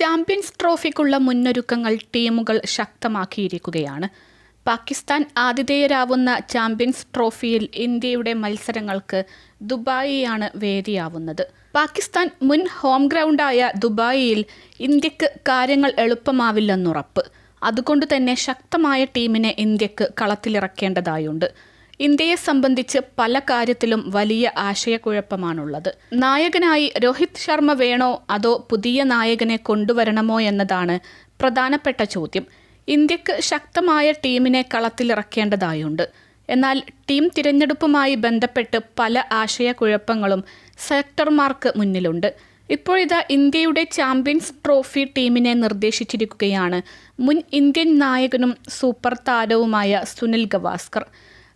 Champions ട്രോഫിക്കുള്ള മുന്നൊരുക്കങ്ങൾ ടീമുകൾ ശക്തമാക്കിയിരിക്കുകയാണ്. Pakistan ആതിഥേയരാവുന്ന champions ട്രോഫിയിൽ ഇന്ത്യയുടെ മത്സരങ്ങൾക്ക് ദുബായിയാണ് വേദിയാവുന്നത്. പാകിസ്ഥാൻ മുൻ ഹോം ഗ്രൗണ്ടായ ദുബായിയിൽ ഇന്ത്യയ്ക്ക് കാര്യങ്ങൾ എളുപ്പമാവില്ലെന്നുറപ്പ്. അതുകൊണ്ട് തന്നെ ശക്തമായ ടീമിനെ ഇന്ത്യയ്ക്ക് കളത്തിലിറക്കേണ്ടതായുണ്ട്. ഇന്ത്യയെ സംബന്ധിച്ച് പല കാര്യത്തിലും വലിയ ആശയക്കുഴപ്പമാണുള്ളത്. നായകനായി രോഹിത് ശർമ്മ വേണോ? അതോ പുതിയ നായകനെ കൊണ്ടുവരണമോ എന്നതാണ് പ്രധാനപ്പെട്ട ചോദ്യം. ഇന്ത്യയ്ക്ക് ശക്തമായ ടീമിനെ കളത്തിലിറക്കേണ്ടതായുണ്ട്. എന്നാൽ ടീം തിരഞ്ഞെടുപ്പുമായി ബന്ധപ്പെട്ട് പല ആശയക്കുഴപ്പങ്ങളും സെലക്ടർമാർക്ക് മുന്നിലുണ്ട്. ഇപ്പോഴിതാ ഇന്ത്യയുടെ ചാമ്പ്യൻസ് ട്രോഫി ടീമിനെ നിർദ്ദേശിച്ചിരിക്കുകയാണ് മുൻ ഇന്ത്യൻ നായകനും സൂപ്പർ താരവുമായ സുനിൽ ഗവാസ്കർ.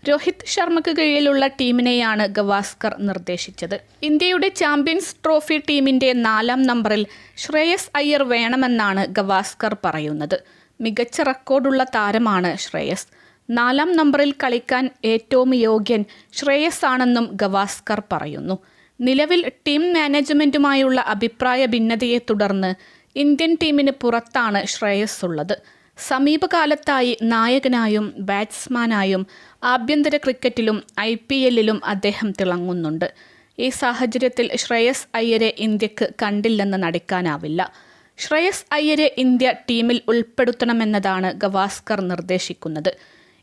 രോഹിത് ശർമ്മയ്ക്ക് കീഴിലുള്ള ടീമിനെയാണ് ഗവാസ്കർ നിർദ്ദേശിച്ചത്. ഇന്ത്യയുടെ ചാമ്പ്യൻസ് ട്രോഫി ടീമിന്റെ നാലാം നമ്പറിൽ ശ്രേയസ് അയ്യർ വേണമെന്നാണ് ഗവാസ്കർ പറയുന്നത്. മികച്ച റെക്കോർഡുള്ള താരമാണ് ശ്രേയസ്. നാലാം നമ്പറിൽ കളിക്കാൻ ഏറ്റവും യോഗ്യൻ ശ്രേയസ് ആണെന്നും ഗവാസ്കർ പറയുന്നു. നിലവിൽ ടീം മാനേജ്മെന്റുമായുള്ള അഭിപ്രായ ഭിന്നതയെ തുടർന്ന് ഇന്ത്യൻ ടീമിന് പുറത്താണ് ശ്രേയസ് ഉള്ളത് സമീപകാലത്തായി നായകനായും ബാറ്റ്സ്മാനായും ആഭ്യന്തര ക്രിക്കറ്റിലും ഐ പി എല്ലിലും അദ്ദേഹം തിളങ്ങുന്നുണ്ട്. ഈ സാഹചര്യത്തിൽ ശ്രേയസ് അയ്യരെ ഇന്ത്യയ്ക്ക് കണ്ടില്ലെന്ന് നടിക്കാനാവില്ല. ശ്രേയസ് അയ്യരെ ഇന്ത്യ ടീമിൽ ഉൾപ്പെടുത്തണമെന്നതാണ് ഗവാസ്കർ നിർദ്ദേശിക്കുന്നത്.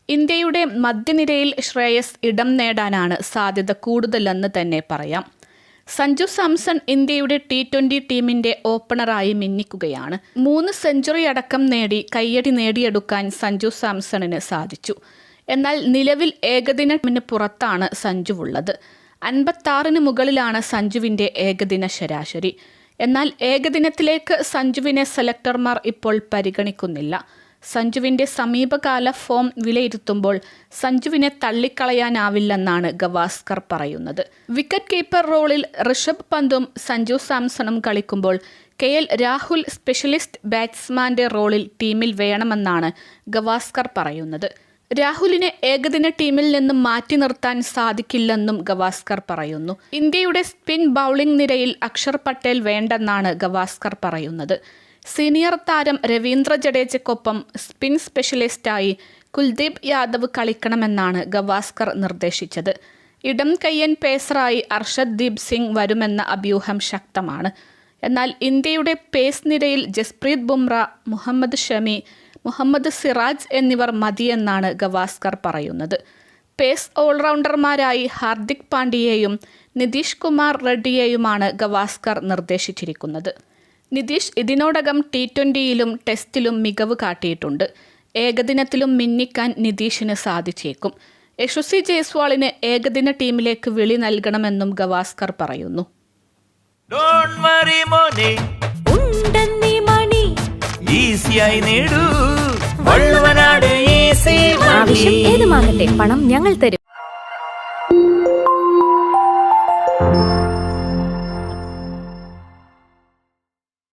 ഇന്ത്യയുടെ മധ്യനിരയിൽ ശ്രേയസ് ഇടം നേടാനാണ് സാധ്യത കൂടുതലെന്ന് തന്നെ പറയാം. സഞ്ജു സാംസൺ ഇന്ത്യയുടെ ടി ട്വന്റി ടീമിന്റെ ഓപ്പണറായി മിന്നിക്കുകയാണ്. മൂന്ന് സെഞ്ചുറി അടക്കം നേടി കയ്യടി നേടിയെടുക്കാൻ സഞ്ജു സാംസണിന് സാധിച്ചു. എന്നാൽ നിലവിൽ ഏകദിന ടീമിന് പുറത്താണ് സഞ്ജുവുള്ളത് അൻപത്താറിന് മുകളിലാണ് സഞ്ജുവിന്റെ ഏകദിന ശരാശരി. എന്നാൽ ഏകദിനത്തിലേക്ക് സഞ്ജുവിനെ സെലക്ടർമാർ ഇപ്പോൾ പരിഗണിക്കുന്നില്ല. സഞ്ജുവിന്റെ സമീപകാല ഫോം വിലയിരുത്തുമ്പോൾ സഞ്ജുവിനെ തള്ളിക്കളയാനാവില്ലെന്നാണ് ഗവാസ്കർ പറയുന്നത്. വിക്കറ്റ് കീപ്പർ റോളിൽ ഋഷഭ് പന്തും സഞ്ജു സാംസണും കളിക്കുമ്പോൾ കെ എൽ രാഹുൽ സ്പെഷ്യലിസ്റ്റ് ബാറ്റ്സ്മാന്റെ റോളിൽ ടീമിൽ വേണമെന്നാണ് ഗവാസ്കർ പറയുന്നത്. രാഹുലിനെ ഏകദിന ടീമിൽ നിന്നും മാറ്റി നിർത്താൻ സാധിക്കില്ലെന്നും ഗവാസ്കർ പറയുന്നു. ഇന്ത്യയുടെ സ്പിൻ ബൗളിംഗ് നിരയിൽ അക്ഷർ പട്ടേൽ വേണ്ടെന്നാണ് ഗവാസ്കർ പറയുന്നത്. സീനിയർ താരം രവീന്ദ്ര ജഡേജയ്ക്കൊപ്പം സ്പിൻ സ്പെഷ്യലിസ്റ്റായി കുൽദീപ് യാദവ് കളിക്കണമെന്നാണ് ഗവാസ്കർ നിർദ്ദേശിച്ചത്. ഇടം കയ്യൻ പേസറായി അർഷദ്ദീപ് സിംഗ് വരുമെന്ന അഭ്യൂഹം ശക്തമാണ്. എന്നാൽ ഇന്ത്യയുടെ പേസ് നിരയിൽ ജസ്പ്രീത് ബുംറ മുഹമ്മദ് ഷമി മുഹമ്മദ് സിറാജ് എന്നിവർ മതിയെന്നാണ് ഗവാസ്കർ പറയുന്നത്. പേസ് ഓൾറൗണ്ടർമാരായി ഹാർദിക് പാണ്ഡ്യയെയും നിതീഷ് കുമാർ റെഡ്ഡിയെയുമാണ് ഗവാസ്കർ നിർദ്ദേശിച്ചിരിക്കുന്നത്. നിതീഷ് ഇതിനോടകം ടി ട്വന്റിയിലും ടെസ്റ്റിലും മികവ് കാട്ടിയിട്ടുണ്ട്. ഏകദിനത്തിലും മിന്നിക്കാൻ നിതീഷിന് സാധിച്ചേക്കും. യശസ്വി ജയ്സ്വാളിന് ഏകദിന ടീമിലേക്ക് വിളി നൽകണമെന്നും ഗവാസ്കർ പറയുന്നു. ഡോണ്ട് വറി മോനെ. ഉണ്ടെന്നീ മണി. ഈസിയായി നേടൂ. വള്ളുവനാട് ഈസി ആവശ്യം ഏതുമാകട്ടെ പണം ഞങ്ങൾ തരും.